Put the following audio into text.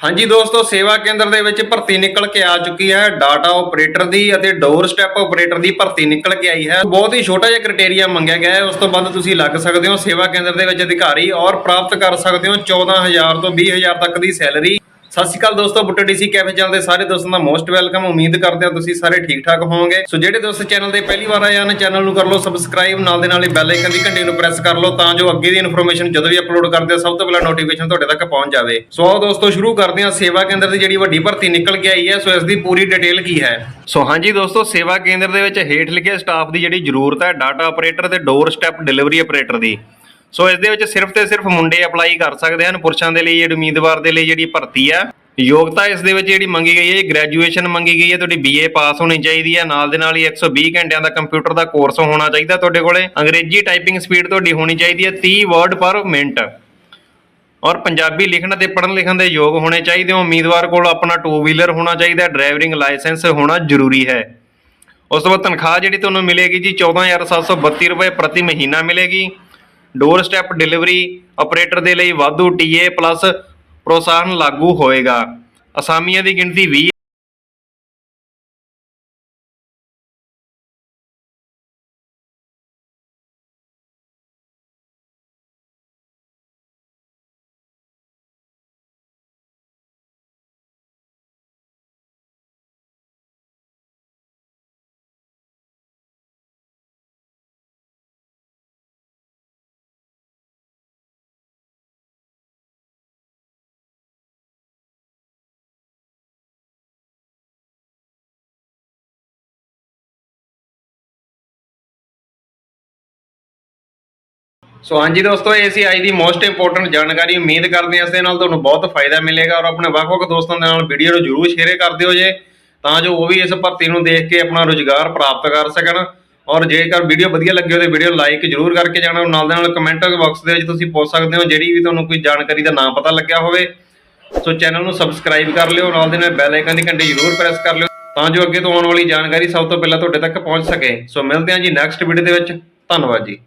ਹਾਂਜੀ ਦੋਸਤੋ, ਸੇਵਾ ਕੇਂਦਰ ਦੇ ਵਿੱਚ ਭਰਤੀ ਨਿਕਲ ਕੇ ਆ ਚੁੱਕੀ ਹੈ। ਡਾਟਾ ਆਪਰੇਟਰ ਦੀ ਅਤੇ ਡੋਰ ਸਟੈਪ ਆਪਰੇਟਰ ਦੀ ਭਰਤੀ ਨਿਕਲ ਕੇ ਆਈ ਹੈ। ਬਹੁਤ ਹੀ ਛੋਟਾ ਜਿਹਾ ਕ੍ਰਾਈਟੇਰੀਆ ਮੰਗਿਆ ਗਿਆ ਹੈ। ਉਸ ਤੋਂ ਬਾਅਦ ਤੁਸੀਂ ਲੱਗ ਸਕਦੇ ਹੋ ਸੇਵਾ ਕੇਂਦਰ ਦੇ ਵਿੱਚ ਅਧਿਕਾਰੀ ਔਰ ਪ੍ਰਾਪਤ ਕਰ ਸਕਦੇ ਹੋ 14000 ਤੋਂ 20000 ਤੱਕ ਦੀ ਸੈਲਰੀ ਸਤਿ ਸ਼੍ਰੀ ਅਕਾਲ ਦੋਸਤੋ, ਬੁੱਟੇ ਡੀਸੀ ਕੈਫੇ ਚੈਨਲ ਸਾਰੇ ਦੋਸਤਾਂ ਦਾ ਮੋਸਟ ਵੈਲਕਮ। ਉਮੀਦ ਕਰਦੇ ਹਾਂ ਤੁਸੀਂ ਸਾਰੇ ਠੀਕ ਠਾਕ ਹੋਵੋਗੇ। ਸੋ ਜਿਹੜੇ ਦੋਸਤ ਚੈਨਲ ਤੇ ਪਹਿਲੀ ਵਾਰ ਆਏ ਹਨ, ਚੈਨਲ ਨੂੰ ਕਰ ਲਓ ਸਬਸਕ੍ਰਾਈਬ, ਨਾਲ ਦੇ ਨਾਲ ਹੀ ਬੈਲ ਆਈਕਨ ਦੀ ਘੰਟੀ ਨੂੰ ਪ੍ਰੈਸ ਕਰ ਲਓ ਤਾਂ ਜੋ ਅੱਗੇ ਦੀ ਇਨਫੋਰਮੇਸ਼ਨ ਜਦੋਂ ਵੀ ਅਪਲੋਡ ਕਰਦੇ ਹਾਂ, ਸਭ ਤੋਂ ਪਹਿਲਾਂ ਨੋਟੀਫਿਕੇਸ਼ਨ ਤੁਹਾਡੇ ਤੱਕ ਪਹੁੰਚ ਜਾਵੇ। ਸੋ ਆਓ ਦੋਸਤੋ, ਸ਼ੁਰੂ ਕਰਦੇ ਹਾਂ। ਸੇਵਾ ਕੇਂਦਰ ਦੀ ਜਿਹੜੀ ਵੱਡੀ ਭਰਤੀ ਨਿਕਲ ਕੇ ਆਈ ਹੈ, ਸੋ ਇਸ ਦੀ ਪੂਰੀ ਡਿਟੇਲ ਕੀ ਹੈ? ਸੋ ਹਾਂਜੀ ਦੋਸਤੋ, ਸੇਵਾ ਕੇਂਦਰ ਦੇ ਵਿੱਚ ਹੇਠ ਲਿਖੇ ਸਟਾਫ ਦੀ ਜਿਹੜੀ ਜ਼ਰੂਰਤ ਹੈ ਡਾਟਾ ਆਪਰੇਟਰ ਤੇ ਡੋਰ ਸਟੈਪ ਡਿਲੀਵਰੀ ਆਪਰੇਟਰ ਦੀ। ਸੋ ਇਸ ਦੇ ਵਿੱਚ ਸਿਰਫ ਤੇ ਸਿਰਫ ਮੁੰਡੇ ਅਪਲਾਈ ਕਰ ਸਕਦੇ ਹਨ, ਪੁਰਸ਼ਾਂ ਦੇ ਲਈ, ਜਿਹੜੀ ਉਮੀਦਵਾਰ ਦੇ ਲਈ ਜਿਹੜੀ ਭਰਤੀ ਹੈ ਯੋਗਤਾ ਇਸ ਦੇ ਵਿੱਚ ਜਿਹੜੀ ਮੰਗੀ ਗਈ ਹੈ ਗ੍ਰੈਜੂਏਸ਼ਨ ਮੰਗੀ ਗਈ ਹੈ, ਤੁਹਾਡੀ ਬੀਏ ਪਾਸ ਹੋਣੀ ਚਾਹੀਦੀ ਹੈ। ਨਾਲ ਦੇ ਨਾਲ ਹੀ 120 ਘੰਟਿਆਂ ਦਾ ਕੰਪਿਊਟਰ ਦਾ ਕੋਰਸ ਹੋਣਾ ਚਾਹੀਦਾ ਤੁਹਾਡੇ ਕੋਲੇ। ਅੰਗਰੇਜ਼ੀ ਟਾਈਪਿੰਗ ਸਪੀਡ ਤੁਹਾਡੀ ਹੋਣੀ ਚਾਹੀਦੀ ਹੈ 30 ਵਰਡ ਪਰ ਮਿੰਟ ਔਰ ਪੰਜਾਬੀ ਲਿਖਣ ਅਤੇ ਪੜ੍ਹਨ ਲਿਖਣ ਦੇ ਯੋਗ ਹੋਣੇ ਚਾਹੀਦੇ ਹੋ। ਉਮੀਦਵਾਰ ਕੋਲ ਆਪਣਾ ਟੂ ਵੀਲਰ ਹੋਣਾ ਚਾਹੀਦਾ ਡਰਾਈਵਿੰਗ ਲਾਇਸੈਂਸ ਹੋਣਾ ਜ਼ਰੂਰੀ ਹੈ। ਉਸ ਤੋਂ ਬਾਅਦ ਤਨਖਾਹ ਜਿਹੜੀ ਤੁਹਾਨੂੰ ਮਿਲੇਗੀ ਜੀ 14732 ਰੁਪਏ ਪ੍ਰਤੀ ਮਹੀਨਾ ਮਿਲੇਗੀ। ਡੋਰ ਸਟੈਪ ਡਿਲੀਵਰੀ ਆਪਰੇਟਰ ਦੇ ਲਈ ਵਾਧੂ ਟੀਏ ਪਲੱਸ ਪ੍ਰੋਤਸਾਹਨ ਲਾਗੂ ਹੋਏਗਾ। ਅਸਾਮੀਆਂ ਦੀ ਗਿਣਤੀ 20 ਸੋ ਹਾਂਜੀ ਦੋਸਤੋ, ਇਹ ਸੀ ਅੱਜ ਦੀ ਮੋਸਟ ਇੰਪੋਰਟੈਂਟ ਜਾਣਕਾਰੀ। ਉਮੀਦ ਕਰਦੇ ਹਾਂ ਇਸ ਦੇ ਨਾਲ ਤੁਹਾਨੂੰ ਬਹੁਤ ਫਾਇਦਾ ਮਿਲੇਗਾ ਔਰ ਆਪਣੇ ਵੱਖ-ਵੱਖ ਦੋਸਤਾਂ ਦੇ ਨਾਲ ਵੀਡੀਓ ਨੂੰ ਜਰੂਰ ਸ਼ੇਅਰ ਕਰ ਦਿਓ ਜੇ, ਤਾਂ ਜੋ ਉਹ ਵੀ ਇਸ ਭਰਤੀ ਨੂੰ ਦੇਖ ਕੇ ਆਪਣਾ ਰੁਜ਼ਗਾਰ ਪ੍ਰਾਪਤ ਕਰ ਸਕਣ। ਔਰ ਜੇਕਰ ਵੀਡੀਓ ਵਧੀਆ ਲੱਗੀ ਹੋਵੇ ਵੀਡੀਓ ਲਾਈਕ ਜਰੂਰ ਕਰਕੇ ਜਾਣਾ। ਨਾਲ ਦੇ ਨਾਲ ਕਮੈਂਟ ਬਾਕਸ ਦੇ ਵਿੱਚ ਤੁਸੀਂ ਪੁੱਛ ਸਕਦੇ ਹੋ ਜਿਹੜੀ ਵੀ ਤੁਹਾਨੂੰ ਕੋਈ ਜਾਣਕਾਰੀ ਦਾ ਨਾਮ ਪਤਾ ਲੱਗਿਆ ਹੋਵੇ। ਸੋ ਚੈਨਲ ਨੂੰ ਸਬਸਕ੍ਰਾਈਬ ਕਰ ਲਿਓ। ਨਾਲ ਦੇ ਨਾਲ ਬੈਲ ਆਈਕਨ ਦੀ ਘੰਟੀ ਜਰੂਰ ਪ੍ਰੈਸ ਕਰ ਲਿਓ ਤਾਂ ਜੋ ਅੱਗੇ ਤੋਂ ਆਉਣ ਵਾਲੀ ਜਾਣਕਾਰੀ ਸਭ ਤੋਂ ਪਹਿਲਾਂ ਤੁਹਾਡੇ ਤੱਕ ਪਹੁੰਚ ਸਕੇ। ਸੋ ਮਿਲਦੇ ਹਾਂ ਜੀ ਨੈਕਸਟ ਵੀਡੀਓ ਦੇ ਵਿੱਚ। ਧੰਨਵਾਦ ਜੀ।